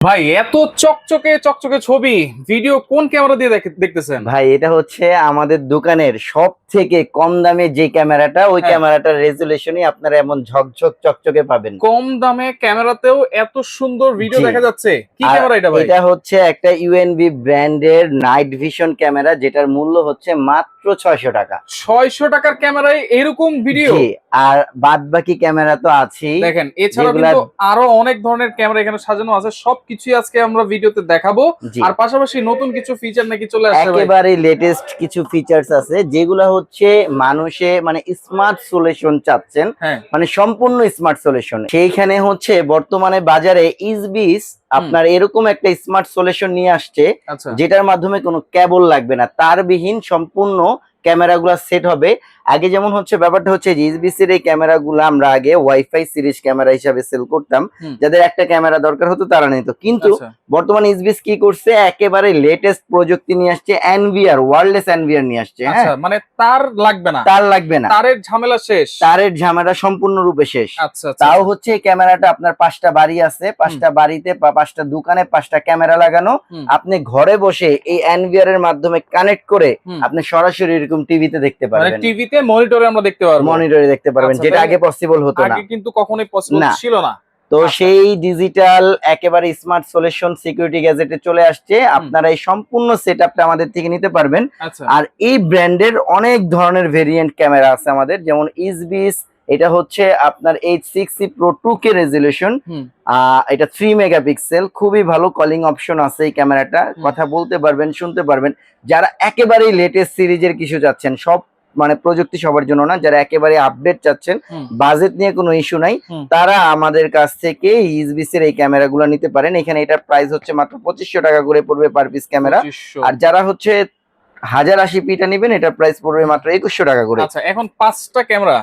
ভাই এত চকচকে চকচকে ছবি। ভিডিও কোন ক্যামেরা দিয়ে দেখতেছেন? ভাই এটা হচ্ছে আমাদের দোকানের সব থেকে কম দামে যে ক্যামেরাটা ওই হ্যাঁ। ক্যামেরাটার রেজুলেশনই আপনারা এমন ঝকঝক চকচকে পাবেন। কম দামে ক্যামেরাতেও এত সুন্দর ভিডিও দেখা যাচ্ছে। কি ক্যামেরা এটা ভাই? এটা হচ্ছে একটা ইউএনবি ব্র্যান্ডের নাইট ভিশন ক্যামেরা যেটার মূল্য হচ্ছে মাত্র ছয়শো টাকা। ছয়শো টাকার ক্যামেরায় এরকম ভিডিও আর বাদ বাকি ক্যামেরা তো আছেই। দেখেন এছাড়া কিন্তু আরও অনেক ধরনের ক্যামেরা এখানে সাজানো আছে। সবকিছুই আজকে আমরা ভিডিওতে দেখাবো। আর পাশাপাশি নতুন কিছু ফিচার নাকি চলে আসছে একেবারে লেটেস্ট কিছু ফিচার্স আছে যেগুলো হচ্ছে মানুষে মানে স্মার্ট সলিউশন চাচ্ছেন। হ্যাঁ। মানে সম্পূর্ণ স্মার্ট সলিউশন সেইখানে হচ্ছে বর্তমানে বাজারে ইসবিস আপনার এরকম একটা স্মার্ট সলিউশন নিয়ে আসছে আচ্ছা। যেটার মাধ্যমে কোনো কেবল লাগবে না। তারবিহীন সম্পূর্ণ ক্যামেরাগুলো সেট হবে। আগে যেমন হচ্ছে ব্যাপারটা হচ্ছে যে ইসবিসির এই ক্যামেরাগুলো আমরা আগে ওয়াইফাই সিরিজ ক্যামেরা হিসাবে সেল করতাম। যাদের একটা ক্যামেরা দরকার হতো তারা নিত। কিন্তু আচ্ছা, বর্তমানে ইসবিস কি করছে? একেবারে লেটেস্ট প্রযুক্তি নিয়ে আসছে এনভিআর ওয়ারলেস এনভিআর নিয়ে আসছে হ্যাঁ? আচ্ছা মানে তার লাগবে না। তার লাগবে না। তারের ঝামেলা শেষ। তারের ঝামেলা সম্পূর্ণরূপে শেষ। আচ্ছা তাও হচ্ছে এই ক্যামেরাটা আপনার পাঁচটা বাড়ি আছে। পাঁচটা বাড়িতে বা পাঁচটা দোকানে পাঁচটা ক্যামেরা লাগানো। আপনি ঘরে বসে এই এনভিআর এর মাধ্যমে কানেক্ট করে। আপনি সরাসরি এরকম টিভিতে দেখতে মানে পারবেন। টিভিতে মনিটরে আমরা দেখতে পারব। মনিটরে দেখতে পারবেন আচ্ছা, যেটা আগে পসিবল হতো না। আগে কিন্তু কখনোই পসিবল। ছিল না। তো আচ্ছা। সেই ডিজিটাল একেবারে স্মার্ট সলিউশন সিকিউরিটি গ্যাজেটে চলে আসছে। আপনারা এই সম্পূর্ণ সেটআপটা আমাদের থেকে নিতে পারবেন। আচ্ছা। আর এই ব্র্যান্ডের অনেক ধরনের ভেরিয়েন্ট ক্যামেরা আছে আমাদের যেমন ইসবিস এটা হচ্ছে আপনার H six C pro two K resolution. এটা থ্রি মেগাপিক্সেল খুবই ভালো কলিং অপশন আছে এই ক্যামেরাটা। কথা বলতে পারবেন শুনতে পারবেন। যারা একেবারেই লেটেস্ট সিরিজের কিছু যাচ্ছেন সব মানে প্রযুক্তি সবার জন্য না যারা একেবারে আপডেট চাচ্ছেন বাজেট নিয়ে কোনো ইস্যু নাই তারা আমাদের কাছ থেকে ইসবিস এর এই ক্যামেরাগুলো নিতে পারেন। এখানে এটার প্রাইস হচ্ছে মাত্র পঁচিশশো টাকা করে পড়বে পার পিস ক্যামেরা। আর যারা হচ্ছে হাজার আশি পিটা নেবেন এটার প্রাইস পড়বে মাত্র একুশশো টাকা করে। আচ্ছা এখন পাঁচটা ক্যামেরা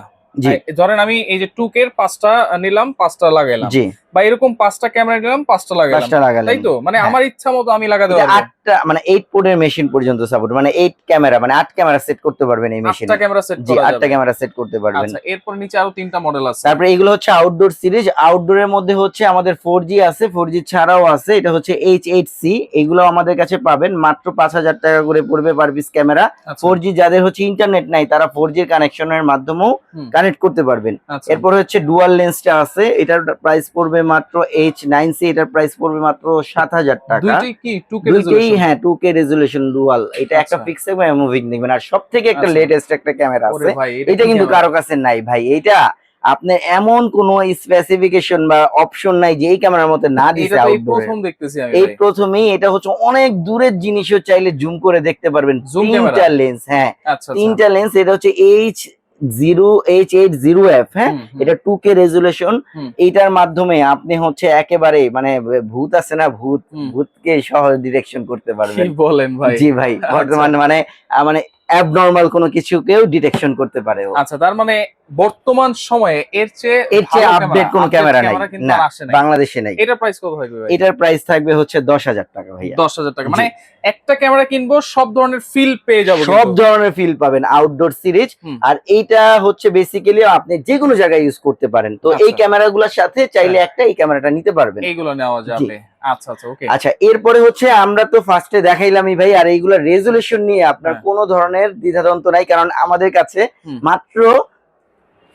ধরেন আমি এই যে টুক এর পাঁচটা নিলাম পাঁচটা লাগাইলাম। বা এরকম পাঁচটা ক্যামেরা নিলাম পাঁচটা লাগাইলাম। তাইতো তাই তো? মানে হ্যাঁ। আমার ইচ্ছা মতো আমি লাগাতে পারব। আটটা মানে এইট পোর্টের মেশিন পর্যন্ত সাপোর্ট মানে এইট ক্যামেরা মানে আট ক্যামেরা সেট করতে পারবেন এই মেশিন আটটা ক্যামেরা সেট জি আটটা ক্যামেরা সেট করতে পারবেন। আচ্ছা, এরপর নিচে আরও তিনটা মডেল আছে। তারপরে এগুলো হচ্ছে আউটডোর সিরিজ আউটডোর এর মধ্যে হচ্ছে আমাদের 4G আছে 4G ছাড়াও আছে এটা হচ্ছে এইচ এইট সি এগুলো আমাদের কাছে পাবেন মাত্র 5000 টাকা করে পড়বে পার পিস ক্যামেরা 4G যাদের হচ্ছে ইন্টারনেট নাই তারা 4G এর কানেকশনের মাধ্যমেও কানেক্ট করতে পারবেন। আচ্ছা। এরপর হচ্ছে ডুয়াল লেন্সটা আছে এটার প্রাইস পড়বে মাত্র এইচ নাইন সি এটার প্রাইস পড়বে মাত্র 7000 টাকা। হ্যাঁ 2K রেজোলিউশন ডুয়াল এটা একটা ফিক্স মুভিং দেখবেন। আর সবথেকে একটা লেটেস্ট একটা ক্যামেরা আছে। এটা কিন্তু কারও কাছে নাই ভাই। এটা আপনার এমন কোন স্পেসিফিকেশন বা অপশন নাই যে এই ক্যামেরার মধ্যে না দিছে প্রথম দেখতেছি আমি এই প্রথমেই এটা হচ্ছে অনেক দূরের জিনিসও চাইলে জুম করে দেখতে পারবেন। লেন্স হ্যাঁ। তিনটা লেন্স এটা হচ্ছে H zero H eight zero F হ্যাঁ। এটা টু কে রেজুলেশন। এইটার মাধ্যমে আপনি হচ্ছে একেবারে মানে ভূত আছে না ভূত ভূতকে সহজ ডিরেকশন করতে পারবেন বলেন ভাই জি ভাই আচ্ছা। বর্তমানে মানে মানে অ্যাবনর্মাল কোনো কিছুকেও ডিটেকশন করতে পারে আচ্ছা তার মানে বর্তমান সময়ে এর চেয়ে এর চেয়ে আপডেট কোনো ক্যামেরা নাই। না। বাংলাদেশে নাই। এটার প্রাইস কত থাকবে ভাই? এটার প্রাইস থাকবে হচ্ছে দশ হাজার টাকা ভাইয়া। দশ হাজার টাকা। মানে একটা ক্যামেরা কিনবো সব ধরনের ফিল পেয়ে যাব সব ধরনের ফিল পাবেন আউটডোর সিরিজ আর এইটা হচ্ছে বেসিক্যালি আপনি যে কোনো জায়গায় ইউজ করতে পারেন। তো এই আচ্ছা। ক্যামেরাগুলোর সাথে চাইলে একটা এই ক্যামেরাটা নিতে পারবেন। এইগুলো নেওয়া যাবে। আচ্ছা আচ্ছা ওকে আচ্ছা এরপরে হচ্ছে আমরা তো ফার্স্টে দেখাইলামই ভাই আর এইগুলো রেজুলেশন নিয়ে আপনার হ্যাঁ। কোনো ধরনের দ্বিধাদ্বন্দ্ব নাই কারণ আমাদের কাছে মাত্র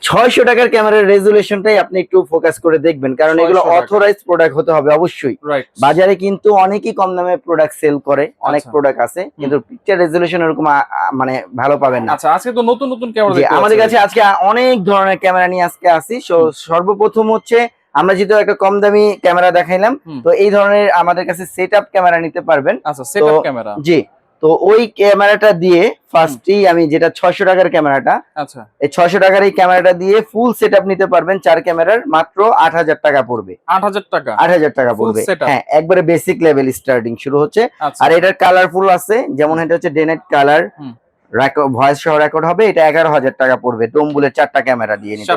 ছয়শো টাকার ক্যামেরার রেজুলেশনটাই আপনি একটু ফোকাস করে দেখবেন কারণ এগুলো 600 অথরাইজ প্রোডাক্ট হতে হবে অবশ্যই। বাজারে কিন্তু অনেকই কম দামে প্রোডাক্ট সেল করে অনেক আচ্ছা। প্রোডাক্ট আছে কিন্তু পিকচার রেজুলেশন এরকম মানে ভালো পাবেন না। আচ্ছা আজকে তো নতুন নতুন ক্যামেরা আমাদের কাছে আজকে অনেক ধরনের ক্যামেরা নিয়ে আজকে আসি। সর্বপ্রথম হচ্ছে আমরা যেহেতু একটা কম দামি ক্যামেরা দেখাইলাম তো এই ধরনের আমাদের কাছে সেট আপ ক্যামেরা নিতে পারবেন। আচ্ছা তো- ক্যামেরা জি তো ওই ক্যামেরাটা দিয়ে ফার্স্টই আমি যেটা ছয়শো টাকার ক্যামেরাটা আচ্ছা। এই ছয়শো টাকার এই ক্যামেরাটা দিয়ে ফুল সেট নিতে পারবেন চার ক্যামেরার মাত্র আট হাজার টাকা পড়বে। আট হাজার টাকা? আট হাজার টাকা পড়বে। হ্যাঁ একবারে বেসিক লেভেল স্টার্টিং শুরু হচ্ছে। আচ্ছা। আর এটার কালারফুল আছে যেমন এটা হচ্ছে ডেনেট কালার। ভয়েস সহ রেকর্ড হবে এটা এগারো হাজার টাকা পড়বে। টম্বুলের চারটা ক্যামেরা দিয়ে নিতে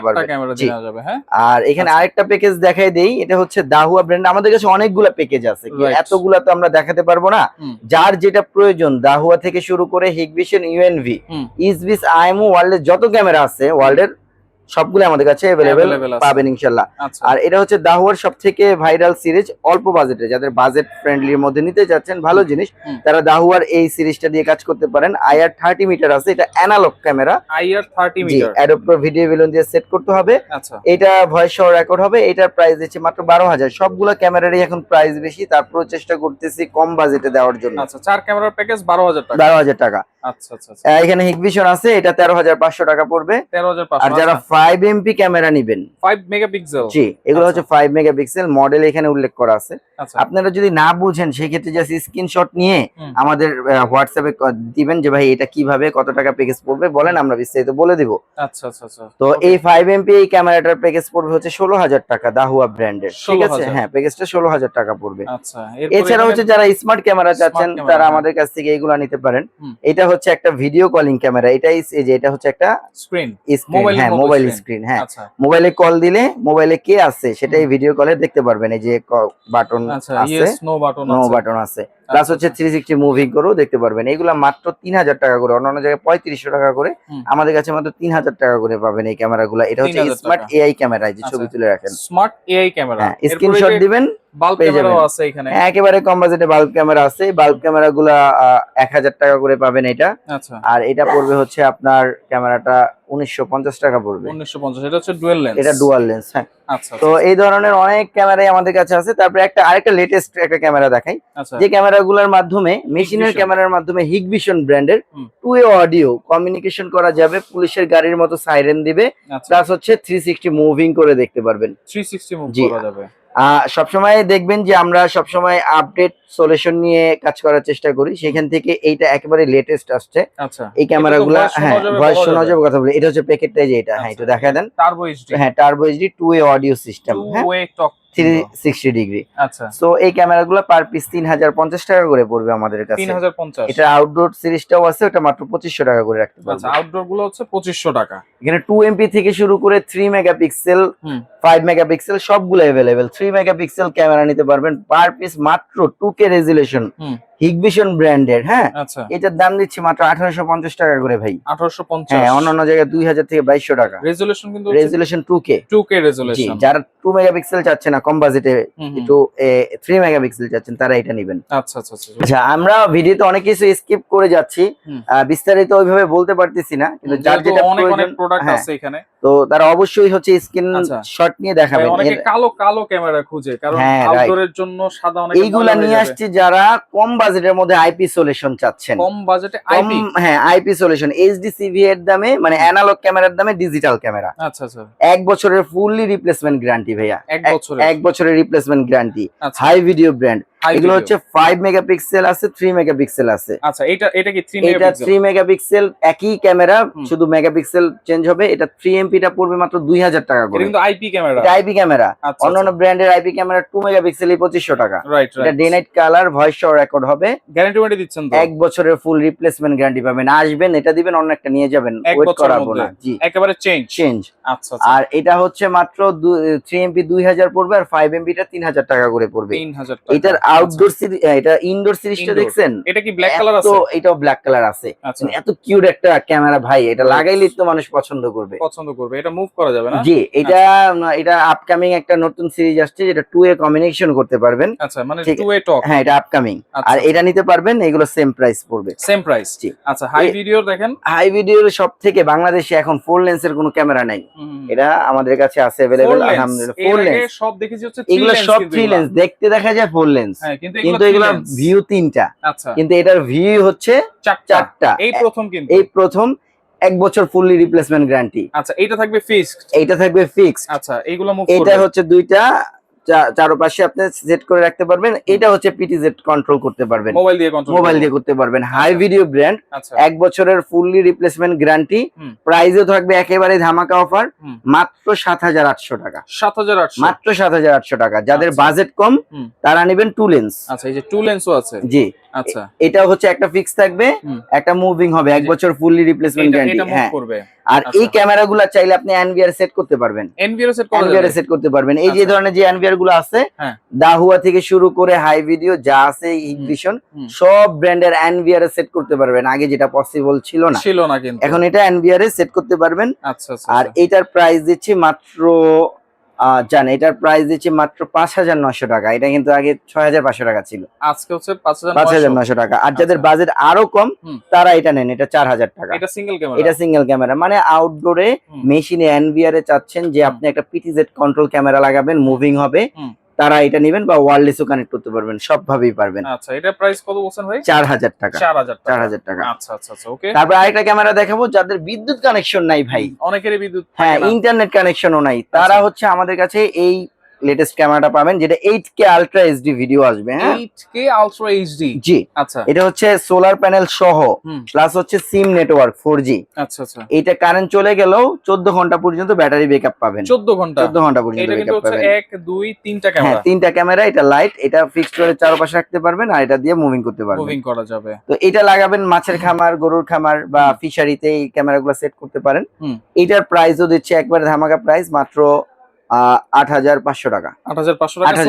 যাবে হ্যাঁ? আর এখানে আচ্ছা। আরেকটা প্যাকেজ দেখাই দেই এটা হচ্ছে দাহুয়া ব্র্যান্ড আমাদের কাছে অনেকগুলা প্যাকেজ আছে এতগুলা তো আমরা দেখাতে পারব না। যার যেটা প্রয়োজন দাহুয়া থেকে শুরু করে হিগভিশন ইউএনভি। ইসবিস আইএমও ওয়ার্ল্ডের যত ক্যামেরা আছে ওয়ার্ল্ডের সবগুলো আমাদের কাছে অ্যাভেলেবেল পাবেন ইনশাল্লাহ আচ্ছা। আর এটা হচ্ছে দাহুয়ার সব থেকে ভাইরাল সিরিজ অল্প বাজেটে যাদের বাজেট ফ্রেন্ডলির মধ্যে নিতে চাচ্ছেন ভালো জিনিস তারা দাহুয়ার এই সিরিজটা দিয়ে কাজ করতে পারেন। আইআর থার্টি মিটার আছে এটা অ্যানালগ ক্যামেরা আইআর থার্টি জি মিটার অ্যাডপ্টর ভিডিও বেলুন দিয়ে সেট করতে হবে। আচ্ছা। এটা ভয়েস সহ রেকর্ড হবে এটার প্রাইস দিচ্ছে মাত্র বারো হাজার। সবগুলো ক্যামেরারই এখন প্রাইস বেশি তারপর চেষ্টা করতেছি কম বাজেটে দেওয়ার জন্য। আচ্ছা চার ক্যামেরার প্যাকেজ বারো হাজার টাকা। বারো হাজার টাকা। আচ্ছা আচ্ছা আচ্ছা। এখানে হিগভিশন আছে এটা তেরো হাজার পাঁচশো টাকা পড়বে। তেরো হাজার আর যারা ফাইভ এমপি ক্যামেরা নিবেন। ফাইভ মেগাপিক্সেল জি এগুলো আচ্ছা। হচ্ছে ফাইভ মেগাপিক্সেল মডেল এখানে উল্লেখ করা আছে। আচ্ছা। আপনারা যদি না বুঝেন সেই ক্ষেত্রে জাস্ট স্ক্রিনশট নিয়ে। আমাদের হোয়াটসঅ্যাপে দিবেন যে ভাই এটা কীভাবে কত টাকা প্যাকেজ পড়বে? বলেন আমরা বিস্তারিত বলে দিব। আচ্ছা আচ্ছা আচ্ছা। তো এই ফাইভ এমপি এই ক্যামেরাটার প্যাকেজ পড়বে হচ্ছে ষোলো হাজার টাকা দাহুয়া ব্র্যান্ডের ঠিক আছে? হ্যাঁ প্যাকেজটা ষোলো হাজার টাকা পড়বে। আচ্ছা এছাড়া হচ্ছে যারা স্মার্ট ক্যামেরা চাচ্ছেন তারা। আমাদের কাছ থেকে এগুলা নিতে পারেন। এটা হচ্ছে একটা ভিডিও কলিং ক্যামেরা এটাই এই যে এটা হচ্ছে একটা স্ক্রিন হ্যাঁ মোবাইল। স্ক্রিন হ্যাঁ। আচ্ছা। মোবাইলে কল দিলে মোবাইলে কে আছে সেটাই ভিডিও কলে দেখতে পারবেন। এই যে বাটন আচ্ছা আছে। নো বাটন আছে। প্লাস হচ্ছে থ্রি সিক্সটি মুভিং করেও দেখতে পারবেন। এগুলা মাত্র তিন হাজার টাকা করে অন্যান্য জায়গায় পঁয়ত্রিশশো টাকা করে। আমাদের কাছে মাত্র তিন হাজার টাকা করে পাবেন এই ক্যামেরা ক্যামেরাগুলো। এটা হচ্ছে স্মার্ট এআই ক্যামেরা যে ছবি আচ্ছা। তুলে রাখেন। Smart AI camera. স্ক্রিনশট দিবেন বাল্ব ক্যামেরাও আছে এখানে। হ্যাঁ, একেবারে কম বাজেটে বাল্ব ক্যামেরা আছে। বাল্ব ক্যামেরা গুলা এক হাজার টাকা করে পাবেন এটা। আচ্ছা। আর এটা পড়বে হচ্ছে আপনার ক্যামেরাটা উনিশশো পঞ্চাশ টাকা পড়বে। এটা হচ্ছে ডুয়েল লেন্স এটা ডুয়াল লেন্স হ্যাঁ। তো এই ধরনের অনেক ক্যামেরাই আমাদের কাছে আছে। তারপরে একটা আরেকটা লেটেস্ট একটা ক্যামেরা দেখাই। আচ্ছা। যে ক্যামেরাগুলোর মাধ্যমে মেশিনের ক্যামেরার মাধ্যমে হিগভিশন ব্র্যান্ডের টু এ অডিও কমিউনিকেশন করা যাবে। পুলিশের গাড়ির মতো সাইরেন দিবে। আচ্ছা। প্লাস হচ্ছে থ্রি সিক্সটি মুভিং করে দেখতে পারবেন। থ্রি সিক্সটি মুভ জি। করা যাবে। সবসময় দেখবেন যে আমরা সবসময় আপডেট সলিউশন নিয়ে কাজ করার চেষ্টা করি। সেখান থেকে এইটা একেবারে লেটেস্ট আসছে। আচ্ছা। এই ক্যামেরাগুলো গুলো হ্যাঁ ভয়েস শোনা যাবে। কথা বলি। এটা হচ্ছে প্যাকেটটাই যে এটা হ্যাঁ এটা একটু দেখা দেন। টার্বো এইচডি হ্যাঁ turbo HD two way audio system হ্যাঁ। Way talk three sixty degree আচ্ছা। সো এই ক্যামেরাগুলো পার পিস তিন হাজার পঞ্চাশ টাকা করে পড়বে আমাদের কাছে। তিন হাজার পঞ্চাশ। এটা আউটডোর সিরিজটাও আছে ওটা মাত্র পঁচিশশো টাকা করে রাখতে আচ্ছা আউটডোরগুলো হচ্ছে পঁচিশশো টাকা। এখানে টু এমপি থেকে শুরু করে থ্রি মেগাপিক্সেল হুম। ফাইভ মেগাপিক্সেল সবগুলো অ্যাভেলেবেল থ্রি মেগাপিক্সেল ক্যামেরা নিতে পারবেন। পার পিস মাত্র টু কে রেজুলেশন হুম। হিগভিশন ব্র্যান্ডের হ্যাঁ? আচ্ছা। এটার দাম দিচ্ছি মাত্র আঠারোশো পঞ্চাশ টাকা করে ভাই। আঠারোশো পঞ্চাশ। হ্যাঁ অন্যান্য জায়গায় দুই হাজার থেকে বাইশশো টাকা। রেজুলেশন কিন্তু resolution two K two K resolution যারা টু মেগাপিক্সেল চাচ্ছে না কম বাজেটে একটু থ্রি মেগাপিক্সেল চাচ্ছেন তারা এটা নেবেন। আচ্ছা আচ্ছা আচ্ছা। আচ্ছা আমরা ভিডিওতে অনেক কিছু স্কিপ করে যাচ্ছি। বিস্তারিত ওইভাবে বলতে পারতেছি না কিন্তু যার যেটা প্রয়োজন প্রোডাক্ট হ্যাঁ, আছে এখানে। তো তারা অবশ্যই হচ্ছে স্ক্রিন আচ্ছা। শট নিয়ে ভাই, দেখাবেন। অনেকে কালো কালো ক্যামেরা খুঁজে কারণ হ্যাঁ, আউটডোরের জন্য সাদা অনেক এইগুলা নিয়ে আসছি যারা কম বাজেটের মধ্যে আইপি সলিউশন চাচ্ছেন। কম বাজেটে আইপি হ্যাঁ আইপি সলিউশন এইচডি সিভি এর দামে মানে অ্যানালগ ক্যামেরার দামে ডিজিটাল ক্যামেরা আচ্ছা আচ্ছা। এক বছরের ফুললি রিপ্লেসমেন্ট গ্যারান্টি ভাইয়া। এক এক- বছরে এক বছরের রিপ্লেসমেন্ট গ্যারান্টি আচ্ছা। হাই ভিডিও ব্র্যান্ড এগুলো হচ্ছে ফাইভ মেগাপিক্সেল আছে থ্রি মেগাপিক্সেল আছে। আচ্ছা এটা এটা কি 3 মেগাপিক্সেল এটা মেগাপিক্সেল থ্রি মেগাপিক্সেল একই ক্যামেরা শুধু মেগাপিক্সেল চেঞ্জ হবে। এটা থ্রি এমপিটা পড়বে মাত্র দুই হাজার টাকা করে। কিন্তু আইপি ক্যামেরা এটা আইপি ক্যামেরা আচ্ছা অন্যান্য ব্র্যান্ডের আইপি ক্যামেরা টু মেগাপিক্সেল পঁচিশশো টাকা। রাইট এটা ডে নাইট কালার ভয়েস সহ রেকর্ড হবে। গ্যারান্টি ওয়ারেন্টি দিচ্ছেন তো? এক বছরের ফুল রিপ্লেসমেন্ট গ্যারান্টি পাবেন। আসবেন এটা দিবেন অন্য একটা নিয়ে যাবেন। ওয়েট করাবো না। জি। একেবারে চেঞ্জ চেঞ্জ আচ্ছা আচ্ছা। আর এটা হচ্ছে মাত্র থ্রি এমপি দুই হাজার পড়বে আর ফাইভ এমপিটা তিন হাজার টাকা করে পড়বে। 3000 টাকা। এটার আউটডোর সিরিজ এটা ইনডোর সিরিজটা Indoor। দেখছেন এটা কি ব্ল্যাক কালার এত- আছে এটাও ব্ল্যাক কালার আছে আচ্ছা মানে এত কিউট একটা ক্যামেরা ভাই এটা লাগাইলেই তো মানুষ পছন্দ করবে পছন্দ করবে এটা মুভ করা যাবে না জি এটা এটা আপকামিং একটা নতুন সিরিজ আসছে যেটা টু এ কম্বিনেশন করতে পারবেন আচ্ছা মানে ঠিক- টু ওয়ে টক হ্যাঁ এটা আপকামিং আচ্ছা আর এটা নিতে পারবেন এগুলো সেম প্রাইস পড়বে সেম প্রাইস জি। আচ্ছা হাই এ- ভিডিও দেখেন হাই ভিডিওর সব থেকে বাংলাদেশে এখন ফোর লেন্সের কোনো ক্যামেরা নাই হুম। এটা আমাদের কাছে আছে Four अवेलेबल lens। আলহামদুলিল্লাহ এর ফোর আগে লেন্স সব দেখেছি হচ্ছে three এগুলো lens সব কিন্তু থ্রি এগুলা। লেন্স দেখতে দেখা যায় ফোর লেন্স হ্যাঁ কিন্তু কিন্তু এগুলো ভিউ তিনটা। আচ্ছা। কিন্তু এটার ভিউ হচ্ছে চারটা। এই প্রথম কিন্তু। এই প্রথম এক বছর ফুললি রিপ্লেসমেন্ট গ্যারান্টি আচ্ছা এটা থাকবে ফিক্সড এইটা থাকবে ফিক্সড আচ্ছা এইগুলো মুভ এটা হচ্ছে দুইটা চারপাশে আপনি সেট করে রাখতে পারবেন। এটা হচ্ছে পিটিজেড কন্ট্রোল করতে পারবেন। মোবাইল দিয়ে কন্ট্রোল মোবাইল দিয়ে করতে পারবেন। হাই ভিডিও ব্র্যান্ড আচ্ছা। এক বছরের ফুললি রিপ্লেসমেন্ট গ্যারান্টি হুম। প্রাইসও থাকবে একেবারে ধামাকা অফার মাত্র সাত হাজার আটশো টাকা। 7800 মাত্র সাত হাজার আটশো টাকা। যাদের আচ্ছা। বাজেট কম তারা নেবেন টু লেন্স আচ্ছা এই যে টু লেন্সও আছে। জি। আচ্ছা। এটা হচ্ছে একটা ফিক্স থাকবে একটা মুভিং হবে এক বছর ফুললি রিপ্লেসমেন্ট গ্যারান্টি হ্যাঁ। আর আচ্ছা। এই ক্যামেরাগুলো চাইলে আপনি এনভিআর সেট করতে পারবেন। এনভিআর সেট এনভিআর সেট করতে পারবেন। এই যে আচ্ছা। ধরনের যে এনভিআরগুলো আছে হ্যাঁ। দাহুয়া থেকে শুরু করে হাই ভিডিও যা আছে ইগনিশন সব ব্র্যান্ডের এনভিআর এ সেট করতে পারবেন। আগে যেটা পসিবল ছিল না। ছিল না কিন্তু। এখন এটা এনভিআর এ সেট করতে পারবেন। আচ্ছা আচ্ছা আর। এটার প্রাইস দিচ্ছি মাত্র জান এটার প্রাইস দিচ্ছে মাত্র পাঁচ হাজার নশো টাকা। এটা কিন্তু আগে ছয় হাজার পাঁচশো টাকা ছিল। আজকে হচ্ছে পাঁচ হাজার নশো টাকা। আর যাদের আচ্ছা। বাজেট আরও কম তারা এটা নেন এটা চার হাজার টাকা। এটা সিঙ্গেল ক্যামেরা এটা সিঙ্গেল ক্যামেরা মানে আউটডোরে। মেশিনে এনভিআর এ চাচ্ছেন যে আপনি একটা পিটিজেড কন্ট্রোল ক্যামেরা লাগাবেন মুভিং হবে। তারা এটা নেবেন বা ওয়ারলেসও কানেক্ট করতে পারবেন সব ভাবেই পারবেন। আচ্ছা এটা প্রাইস কত বলছেন ভাই? চার হাজার টাকা। চার হাজার চার হাজার টাকা। আচ্ছা আচ্ছা আচ্ছা ওকে তারপর আরেকটা ক্যামেরা দেখাবো যাদের বিদ্যুৎ কানেকশন নাই ভাই। অনেকেরই বিদ্যুৎ হ্যাঁ। ইন্টারনেট কানেকশনও নাই। তারা আচ্ছা। হচ্ছে আমাদের কাছে এই লেটেস্ট ক্যামেরাটা পাবেন যেটা eight K ultra HD video আসবে হ্যাঁ? 8K আলট্রা এইচডি জি। আচ্ছা। এটা হচ্ছে সোলার প্যানেল সহ প্লাস হচ্ছে সিম নেটওয়ার্ক ফোর জি আচ্ছা আচ্ছা। এটা কারেন্ট চলে গেলেও চোদ্দ ঘণ্টা পর্যন্ত ব্যাটারি ব্যাকআপ পাবেন। 14 ঘণ্টা। চোদ্দ ঘণ্টা পর্যন্ত এটা কিন্তু ব্যাকআপ পাবেন। এক দুই তিনটা হ্যাঁ ক্যামেরা তিনটা ক্যামেরা এটা লাইট এটা ফিক্সড করে চারপাশে রাখতে পারবেন আর এটা দিয়ে মুভিং করতে পারবেন। মুভিং করা যাবে। তো এটা লাগাবেন মাছের খামার গরুর খামার বা ফিশারিতে এই ক্যামেরাগুলো সেট করতে পারেন। এটার প্রাইসও দিচ্ছে একবার ধামাকা প্রাইস মাত্র আট হাজার পাঁচশো টাকা। আট হাজার পাঁচশো টাকা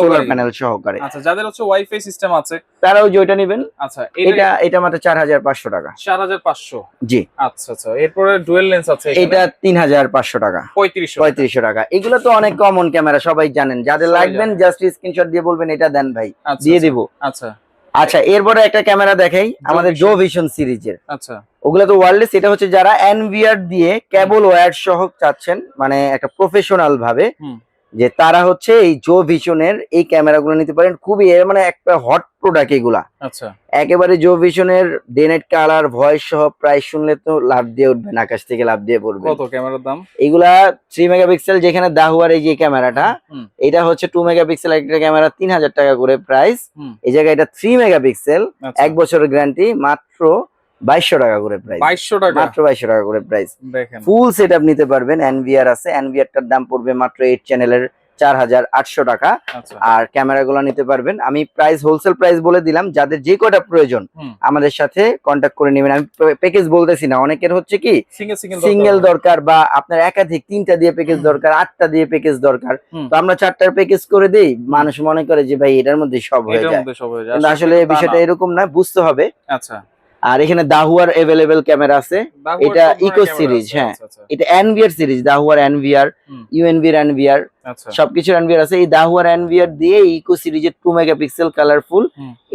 সোলার প্যানেল সহকারে। আচ্ছা যাদের হচ্ছে ওয়াইফাই সিস্টেম আছে তারাও যে ওইটা নেবেন আচ্ছা এটা এটা মাত্র চার হাজার পাঁচশো টাকা। 4500 জি। আচ্ছা আচ্ছা এরপরে ডুয়েল লেন্স আছে এটা তিন হাজার পাঁচশো টাকা। 3500 পঁয়ত্রিশশো টাকা। এগুলো তো অনেক কমন ক্যামেরা সবাই জানেন। যাদের লাগবেন জাস্ট স্ক্রিনশট দিয়ে বলবেন এটা দেন ভাই। আচ্ছা দিয়ে দিব। আচ্ছা। আচ্ছা এরপরে একটা ক্যামেরা দেখাই আমাদের জো ভিশন সিরিজের। আচ্ছা। ওগুলো তো ওয়ারলেস এটা হচ্ছে যারা এনভিআর দিয়ে কেবল ওয়্যার সহ চাচ্ছেন মানে একটা প্রফেশনাল ভাবে। যে তারা হচ্ছে এই জো ভিশনের এই ক্যামেরাগুলো নিতে পারেন। খুবই এর মানে একটা হট প্রোডাক্ট এগুলা। আচ্ছা। একেবারে জো ভিশনের ডেনেট কালার ভয়েস সহ প্রাইস শুনলে তো লাভ দিয়ে উঠবেন আকাশ থেকে লাভ দিয়ে পড়বে কত ক্যামেরার দাম? এগুলা থ্রি মেগাপিক্সেল যেখানে দাহুয়ার এই যে ক্যামেরাটা এটা হচ্ছে টু মেগাপিক্সেল একটা ক্যামেরা তিন হাজার টাকা করে প্রাইস এই জায়গায় এটা থ্রি মেগাপিক্সেল আচ্ছা। এক বছরের গ্যারান্টি মাত্র বাইশশো টাকা করে প্রাইস 2200 টাকা? মাত্র বাইশশো টাকা করে প্রাইস দেখেন। ফুল সেট আপ নিতে পারবেন এনভিআর আছে। এনভিআরটার দাম পড়বে মাত্র এইট চ্যানেলের চার হাজার আটশো টাকা। আচ্ছা। আর ক্যামেরাগুলো নিতে পারবেন। আমি প্রাইস হোলসেল প্রাইস বলে দিলাম। যাদের যে কটা প্রয়োজন আমাদের সাথে কন্ট্যাক্ট করে নেবেন। আমি প্যাকেজ বলতেছি না। অনেকের হচ্ছে কি সিঙ্গেল দরকার বা আপনার একাধিক তিনটা দিয়ে প্যাকেজ দরকার আটটা দিয়ে প্যাকেজ দরকার। তো আমরা চারটার প্যাকেজ করে দেই। মানুষ মনে করে যে ভাই এটার মধ্যে সব হয়ে যায়। আসলে বিষয়টা এরকম না বুঝতে হবে। আচ্ছা। আর এখানে দাহুয়ার এভেলেবেল ক্যামেরা আছে। এটা ইকো আছে, হ্যাঁ। আচ্ছা, আচ্ছা, এটা এনভিআর সিরিজ দাহুয়ার এনভিআর হুম। ইউএনভির এনভিআর সবকিছুর এনভিআর আছে। এই দাহুয়ার এনভিআর দিয়ে ইকো সিরিজের টু মেগাপিক্সেল কালারফুল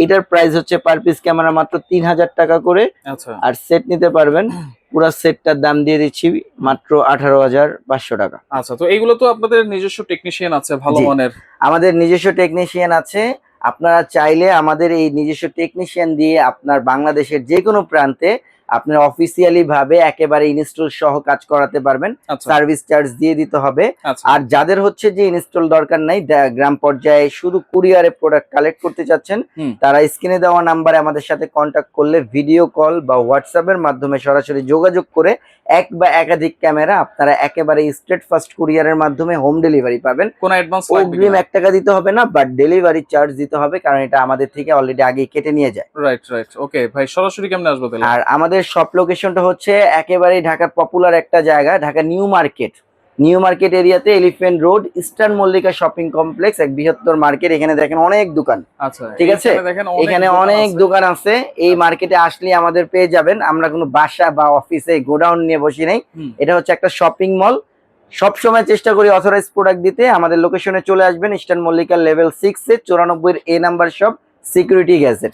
এটার প্রাইস হচ্ছে পার পিস ক্যামেরা মাত্র তিন হাজার টাকা করে। আচ্ছা। আর সেট নিতে পারবেন। পুরো সেটটার দাম দিয়ে দিচ্ছি মাত্র আঠারো হাজার পাঁচশো টাকা। আচ্ছা তো এইগুলো তো আপনাদের নিজস্ব টেকনিশিয়ান আছে ভালো। মানের। আমাদের নিজস্ব টেকনিশিয়ান আছে। আপনারা চাইলে আমাদের এই নিজস্ব টেকনিশিয়ান দিয়ে আপনার বাংলাদেশের যে কোনো প্রান্তে আপনার অফিসিয়ালি ভাবে একেবারে ইনস্টল সহ কাজ করাতে পারবেন। আচ্ছা। সার্ভিস চার্জ দিয়ে দিতে হবে। আচ্ছা। আর যাদের হচ্ছে যে ইনস্টল দরকার নাই গ্রাম পর্যায়ে শুধু কুরিয়ারে প্রোডাক্ট কালেক্ট করতে চাচ্ছেন তারা স্ক্রিনে দেওয়া নাম্বারে আমাদের সাথে কন্ট্যাক্ট করলে ভিডিও কল বা হোয়াটসঅ্যাপের মাধ্যমে সরাসরি যোগাযোগ করে এক বা একাধিক ক্যামেরা আপনারা একেবারে স্ট্রেট ফার্স্ট কুরিয়ারের মাধ্যমে হোম ডেলিভারি পাবেন। কোন অ্যাডভান্স অগ্রিম এক টাকা দিতে হবে না বাট ডেলিভারি চার্জ দিতে হবে কারণ এটা আমাদের থেকে অলরেডি আগে কেটে নিয়ে যায়। রাইট রাইট ওকে ভাই সরাসরি কেমনে আসব তাহলে? আর আমাদের সব লোকেশনটা হচ্ছে একেবারেই ঢাকার পপুলার একটা জায়গা Dhaka new market new market এরিয়াতে elephant road eastern Mallika shopping complex এক বৃহত্তর মার্কেট এখানে দেখেন অনেক দোকান। আচ্ছা ঠিক আছে? এখানে অনেক দোকান আছে। এই মার্কেটে আসলে আমাদের পেয়ে যাবেন। আমরা কোনো বাসা বা অফিসে গোডাউন নিয়ে বসি নাই। এটা হচ্ছে একটা শপিং মল সবসময় চেষ্টা করি অথরাইজ প্রোডাক্ট দিতে। আমাদের লোকেশনে চলে আসবেন eastern Mallika level six A চুরানব্বই A number shop security gadget